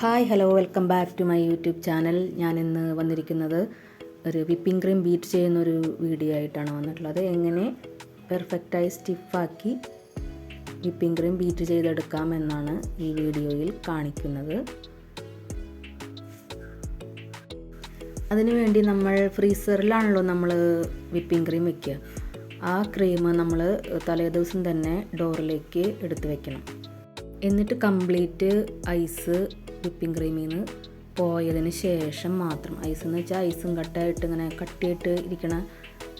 Hi hello welcome back to my YouTube channel. ഞാൻ ഇന്ന് വന്നിരിക്കുന്നത് ഒരു വിപ്പിംഗ് ക്രീം ബീറ്റ് ചെയ്യുന്നൊരു വീഡിയോ ആയിട്ടാണ് വന്നിട്ടുള്ളത്. എങ്ങനെ പെർഫെക്റ്റായി സ്റ്റിഫാക്കി വിപ്പിംഗ് ക്രീം ബീറ്റ് ചെയ്തെടുക്കാം എന്നാണ് ഈ വീഡിയോയിൽ കാണിക്കുന്നത്. അതിനുവേണ്ടി നമ്മൾ ഫ്രീസറിലാണല്ലോ നമ്മൾ വിപ്പിംഗ് ക്രീം വെക്കുക. ആ ക്രീം നമ്മൾ തലേദിവസം തന്നെ ഡോറിലേക്ക് എടുത്ത് വെക്കണം. എന്നിട്ട് കംപ്ലീറ്റ് ഐസ് വിപ്പിംഗ് ക്രീമിൽ നിന്ന് പോയതിന് ശേഷം മാത്രം. ഐസ് എന്ന് വെച്ചാൽ ഐസും കട്ടായിട്ട് ഇങ്ങനെ കട്ടിയിട്ട് ഇരിക്കണ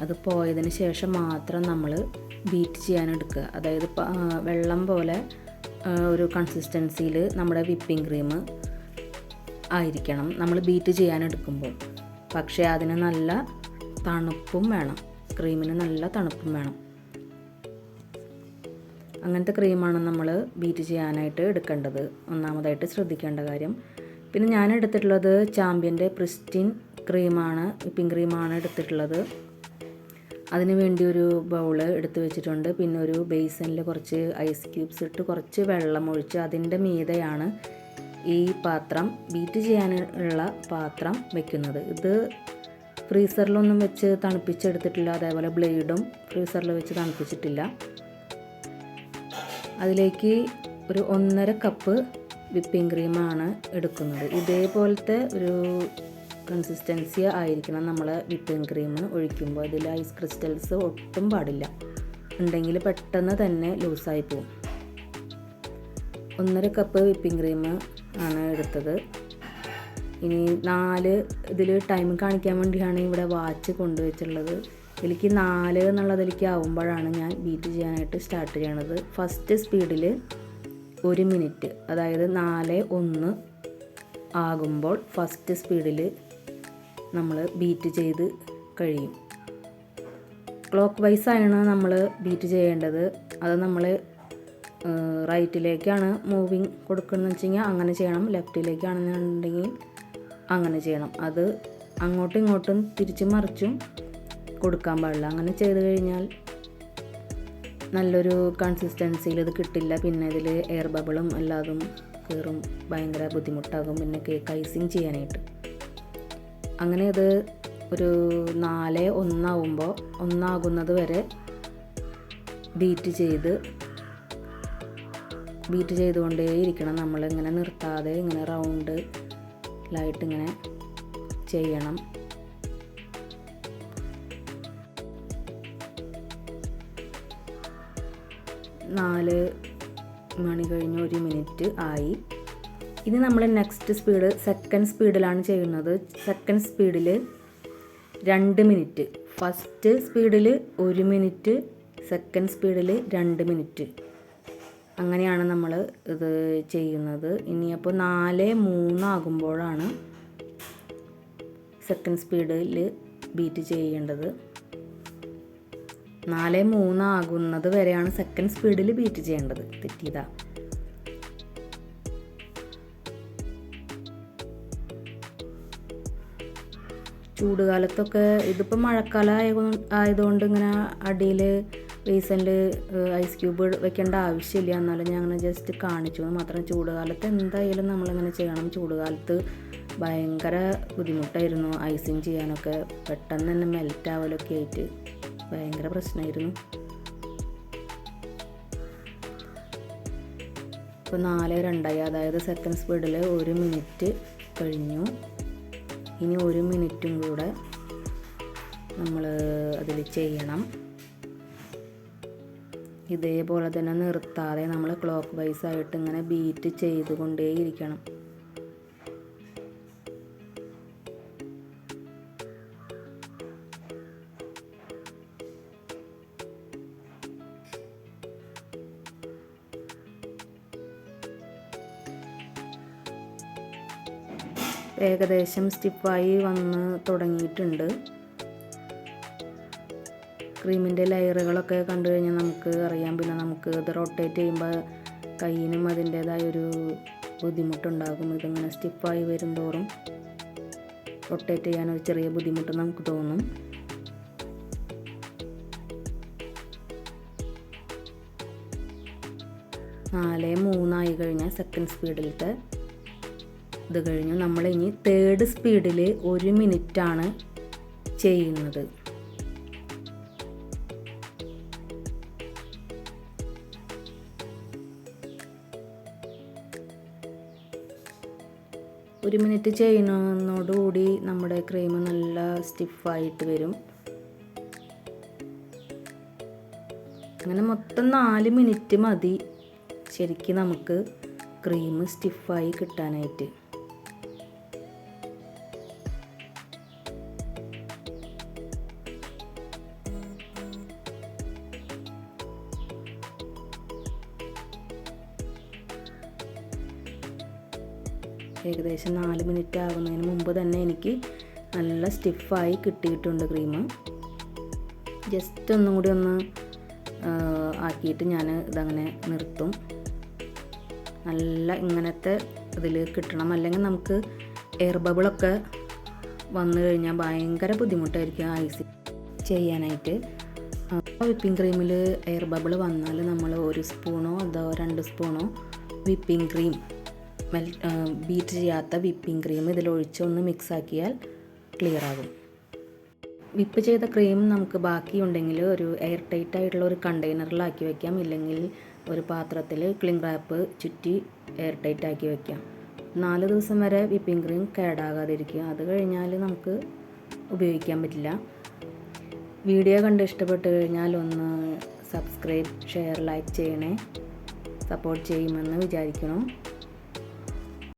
അത് പോയതിന് ശേഷം മാത്രം നമ്മൾ ബീറ്റ് ചെയ്യാൻ എടുക്കുക. അതായത് വെള്ളം പോലെ ഒരു കൺസിസ്റ്റൻസിയിൽ നമ്മുടെ വിപ്പിംഗ് ക്രീം ആയിരിക്കണം നമ്മൾ ബീറ്റ് ചെയ്യാൻ എടുക്കുമ്പോൾ. പക്ഷേ അതിന് നല്ല തണുപ്പും വേണം. ക്രീമിന് നല്ല തണുപ്പും വേണം. അങ്ങനത്തെ ക്രീമാണ് നമ്മൾ ബീറ്റ് ചെയ്യാനായിട്ട് എടുക്കേണ്ടത്. ഒന്നാമതായിട്ട് ശ്രദ്ധിക്കേണ്ട കാര്യം. പിന്നെ ഞാൻ എടുത്തിട്ടുള്ളത് ചാമ്പ്യന്റെ പ്രിസ്റ്റിൻ ക്രീമാണ് വിപ്പിംഗ് ക്രീമാണ് എടുത്തിട്ടുള്ളത്. അതിന് വേണ്ടി ഒരു ബൗൾ എടുത്തു വെച്ചിട്ടുണ്ട്. പിന്നെ ഒരു ബേസനിൽ കുറച്ച് ഐസ് ക്യൂബ്സ് ഇട്ട് കുറച്ച് വെള്ളം ഒഴിച്ച് അതിന്റെ മീതെയാണ് ഈ പാത്രം ബീറ്റ് ചെയ്യാനുള്ള പാത്രം വെക്കുന്നത്. ഇത് ഫ്രീസറിലൊന്നും വെച്ച് തണുപ്പിച്ചെടുത്തിട്ടില്ല. അതേപോലെ ബ്ലേഡും ഫ്രീസറിൽ വെച്ച് തണുപ്പിച്ചിട്ടില്ല. അതിലേക്ക് ഒരു ഒന്നര കപ്പ് വിപ്പിംഗ് ക്രീമാണ് എടുക്കുന്നത്. ഇതേപോലത്തെ ഒരു കൺസിസ്റ്റൻസി ആയിരിക്കണം നമ്മൾ വിപ്പിംഗ് ക്രീം ഒഴിക്കുമ്പോൾ. അതിൽ ഐസ് ക്രിസ്റ്റൽസ് ഒട്ടും പാടില്ല. ഉണ്ടെങ്കിൽ പെട്ടെന്ന് തന്നെ ലൂസായി പോകും ഒന്നര കപ്പ് വിപ്പിംഗ് ക്രീം ആണ് എടുത്തത്. ഇനി നാല് ഇതിൽ ടൈം കാണിക്കാൻ വേണ്ടിയാണ് ഇവിടെ വാച്ച് കൊണ്ടുവച്ചിട്ടുള്ളത്. ഇതിലേക്ക് നാല് എന്നുള്ളതിലേക്ക് ആവുമ്പോഴാണ് ഞാൻ ബീറ്റ് ചെയ്യാനായിട്ട് സ്റ്റാർട്ട് ചെയ്യണത്. ഫസ്റ്റ് സ്പീഡിൽ ഒരു മിനിറ്റ് അതായത് നാല് ഒന്ന് ആകുമ്പോൾ ഫസ്റ്റ് സ്പീഡിൽ നമ്മൾ ബീറ്റ് ചെയ്ത് കഴിയും. ക്ലോക്ക് വൈസ് ആണ് നമ്മൾ ബീറ്റ് ചെയ്യേണ്ടത്. അത് നമ്മൾ റൈറ്റിലേക്കാണ് മൂവിങ് കൊടുക്കുന്നതെന്ന് വെച്ച് കഴിഞ്ഞാൽ അങ്ങനെ ചെയ്യണം. ലെഫ്റ്റിലേക്കാണെന്നുണ്ടെങ്കിൽ അങ്ങനെ ചെയ്യണം. അത് അങ്ങോട്ടും ഇങ്ങോട്ടും തിരിച്ചും മറിച്ചും കൊടുക്കാൻ പാടില്ല. അങ്ങനെ ചെയ്ത് കഴിഞ്ഞാൽ നല്ലൊരു കൺസിസ്റ്റൻസിയിൽ ഇത് കിട്ടില്ല. പിന്നെ ഇതിൽ എയർ ബബിളും എല്ലാതും കയറും ഭയങ്കര ബുദ്ധിമുട്ടാകും. പിന്നെ കേക്ക് ഐസിങ് ചെയ്യാനായിട്ട്. അങ്ങനെ ഇത് ഒരു നാല് ഒന്നാവുമ്പോൾ ഒന്നാകുന്നത് വരെ ബീറ്റ് ചെയ്ത് ബീറ്റ് ചെയ്തുകൊണ്ടേയിരിക്കണം. നമ്മളിങ്ങനെ നിർത്താതെ ഇങ്ങനെ റൗണ്ട് ലായിട്ട് ഇങ്ങനെ ചെയ്യണം. നാല് മണി കഴിഞ്ഞ് ഒരു മിനിറ്റ് ആയി. ഇനി നമ്മൾ നെക്സ്റ്റ് സ്പീഡ് സെക്കൻഡ് സ്പീഡിലാണ് ചെയ്യുന്നത്. സെക്കൻഡ് സ്പീഡിൽ രണ്ട് മിനിറ്റ്. ഫസ്റ്റ് സ്പീഡിൽ ഒരു മിനിറ്റ് സെക്കൻഡ് സ്പീഡിൽ രണ്ട് മിനിറ്റ്. അങ്ങനെയാണ് നമ്മൾ ഇത് ചെയ്യുന്നത്. ഇനിയപ്പോൾ നാല് മൂന്നാകുമ്പോഴാണ് സെക്കൻഡ് സ്പീഡിൽ ബീറ്റ് ചെയ്യേണ്ടത്. നാല് മൂന്നാകുന്നത് വരെയാണ് സെക്കൻഡ് സ്പീഡിൽ ബീറ്റ് ചെയ്യേണ്ടത്. തെറ്റിയതാ. ചൂടുകാലത്തൊക്കെ ഇതിപ്പോൾ മഴക്കാലം ആയതുകൊണ്ട് ഇങ്ങനെ അടിയിൽ റീസെന്റ് ഐസ് ക്യൂബ് വെക്കേണ്ട ആവശ്യമില്ല. എന്നാലും ഞാൻ അങ്ങനെ ജസ്റ്റ് കാണിച്ചു. മാത്രം ചൂടുകാലത്ത് എന്തായാലും നമ്മളിങ്ങനെ ചെയ്യണം. ചൂടുകാലത്ത് ഭയങ്കര ബുദ്ധിമുട്ടായിരുന്നു ഐസിങ് ചെയ്യാനൊക്കെ. പെട്ടെന്ന് തന്നെ മെൽറ്റ് ആവലൊക്കെ ആയിട്ട്. ഭയങ്കര പ്രശ്നമായിരുന്നു ഇപ്പോൾ നാല് രണ്ടായി അതായത് സെക്കൻഡ് സ്പീഡിൽ ഒരു മിനിറ്റ് കഴിഞ്ഞു. ഇനി ഒരു മിനിറ്റും കൂടെ നമ്മൾ അതിൽ ചെയ്യണം. ഇതേപോലെ തന്നെ നിർത്താതെ നമ്മൾ ക്ലോക്ക് വൈസ് ആയിട്ട് ഇങ്ങനെ ബീറ്റ് ചെയ്തുകൊണ്ടേയിരിക്കണം. ഏകദേശം സ്റ്റിഫായി വന്ന് തുടങ്ങിയിട്ടുണ്ട്. ക്രീമിന്റെ ലെയറുകളൊക്കെ കണ്ടു കഴിഞ്ഞാൽ നമുക്ക് അറിയാം. പിന്നെ നമുക്ക് ഇത് റൊട്ടേറ്റ് ചെയ്യുമ്പോൾ കയ്യിനും അതിന്റേതായൊരു ബുദ്ധിമുട്ടുണ്ടാകും. ഇതിങ്ങനെ സ്റ്റിഫായി വരുന്തോറും റൊട്ടേറ്റ് ചെയ്യാൻ ഒരു ചെറിയ ബുദ്ധിമുട്ട് നമുക്ക് തോന്നും. നാല് മൂന്നായി കഴിഞ്ഞാൽ സെക്കൻഡ് സ്പീഡിലത്തെ ഇത് കഴിഞ്ഞു. നമ്മളിനി തേർഡ് സ്പീഡിൽ ഒരു ആണ് ചെയ്യുന്നത്. ഒരു മിനിറ്റ് ചെയ്യുന്നതോടുകൂടി നമ്മുടെ ക്രീം നല്ല സ്റ്റിഫായിട്ട് വരും. അങ്ങനെ മൊത്തം നാല് മിനിറ്റ് മതി ശരിക്കും നമുക്ക് ക്രീം സ്റ്റിഫായി കിട്ടാനായിട്ട്. ഏകദേശം നാല് മിനിറ്റ് ആകുന്നതിന് മുമ്പ് തന്നെ എനിക്ക് നല്ല സ്റ്റിഫായി കിട്ടിയിട്ടുണ്ട് ക്രീം ജസ്റ്റ് ഒന്നും കൂടി ഒന്ന് ആക്കിയിട്ട് ഞാൻ ഇതങ്ങനെ നിർത്തും. നല്ല ഇങ്ങനത്തെ ഇതിൽ കിട്ടണം. അല്ലെങ്കിൽ നമുക്ക് എയർ ബബിളൊക്കെ വന്നു കഴിഞ്ഞാൽ ഭയങ്കര ബുദ്ധിമുട്ടായിരിക്കും ഐസ് ചെയ്യാനായിട്ട്. വിപ്പിംഗ് ക്രീമിൽ എയർ ബബിൾ വന്നാൽ നമ്മൾ ഒരു സ്പൂണോ അതോ രണ്ട് സ്പൂണോ വിപ്പിംഗ് ക്രീം മെൽ ബീറ്റ് ചെയ്യാത്ത വിപ്പിംഗ് ക്രീം ഇതിലൊഴിച്ച് ഒന്ന് മിക്സ് ആക്കിയാൽ ക്ലിയർ ആകും. വിപ്പ് ചെയ്ത ക്രീം നമുക്ക് ബാക്കിയുണ്ടെങ്കിൽ ഒരു എയർ ടൈറ്റ് ആയിട്ടുള്ള ഒരു കണ്ടെയ്നറിലാക്കി വെക്കാം. ഇല്ലെങ്കിൽ ഒരു പാത്രത്തിൽ ക്ലിംഗ് റാപ്പ് ചുറ്റി എയർ ടൈറ്റ് ആക്കി വെക്കാം. നാല് ദിവസം വരെ വിപ്പിംഗ് ക്രീം കേടാകാതിരിക്കുക. അത് കഴിഞ്ഞാൽ നമുക്ക് ഉപയോഗിക്കാൻ പറ്റില്ല. വീഡിയോ കണ്ട് ഇഷ്ടപ്പെട്ട് കഴിഞ്ഞാൽ ഒന്ന് സബ്സ്ക്രൈബ് ഷെയർ ലൈക്ക് ചെയ്യണേ. സപ്പോർട്ട് ചെയ്യുമെന്ന് വിചാരിക്കണം